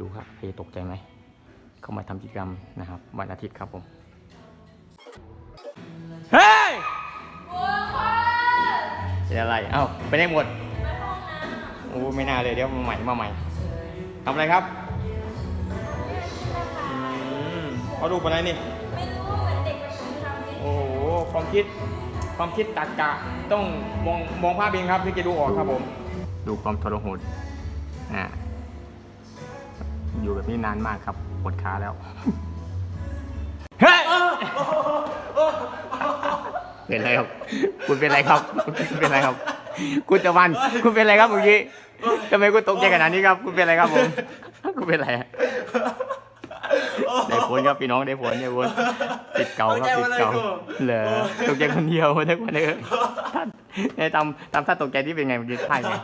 ดูครับเพตกใจไหม เข้ามาทำกิจกรรมนะครับ วันอาทิตย์ครับผม เฮ้ยเป็นอะไร เอ้าไปได้หมดโอ้ไม่น่าเลยเดี๋ยวมาใหม่มาใหม่ทำอะไรครับอืมเขาดูปอะไรนี่ ไม่รู้เหมือนเด็กประถมทำเลยโอ้โห ความคิด ความคิดตรรกะ ต้องมองมองภาพเองครับถึงจะดูออกครับผม ดูความทรหดอ่าอยู่แบบ นี้นานมากครับปวดขาแล้ว เฮ้ยเป็นไรครับ คุณเป็นไรครับ คุณเป็นไรครับ คุณตะวัน คุณเป็นไรครับเมื่อกี้ทำไมคุณตกใจขนาดนี้ครับ คุณเป็นไรครับผม คุณเป็นไรอะได้ผลครับพี่น้องได้ผลได้ผลติดเก่าครับติดเก่าเหรอตกใจคนเดียวทุกคนเลยท่านในตามตามท่าตกใจที่เป็นไงเมื่อกี้ท่าไง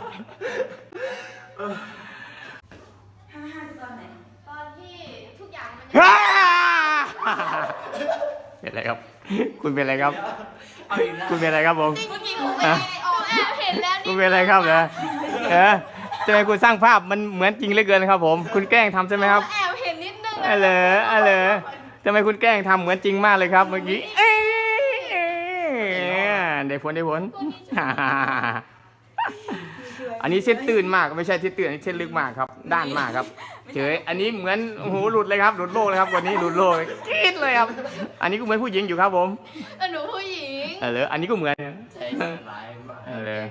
ห้าห้าตอนไหน ตอนที่ทุกอย่างมัน ฮ่า เป็นไรครับ คุณเป็นไรครับคุณเป็นไรครับผม เมื่อกี้ผมไม่ได้ออกแอบเห็นแล้วคุนี่ณเป็นอะไรครับเหรอเออทำไมคุณสร้างภาพมันเหมือนจริงเหลือเกินครับ ผม คุณแกล้งทำใช่ไหมครับแอบเห็นนิดนึงอะไรอะไรทำไมคุณแกล้งทำเหมือนจริงมากเลยครับ เมื่อกี้เอ้ยเอ้ยได้ผลได้ผล อันนี้เช็ดตื่นมากไม่ใช่เช็ดตื่นอันเช็ดลึกมากครับ ด้านมากครับ เฉย อันนี้เหมือนโอ้โหหลุดเลยครับหลุดโลกเลยครับวันนี้หลุดโลกกรี๊ดเลยครับ อันนี้ก็เหมือนผู้หญิงอยู่ครับผมอันหนูผู้หญิงเออเหรออันนี้ก็เหมือนเออ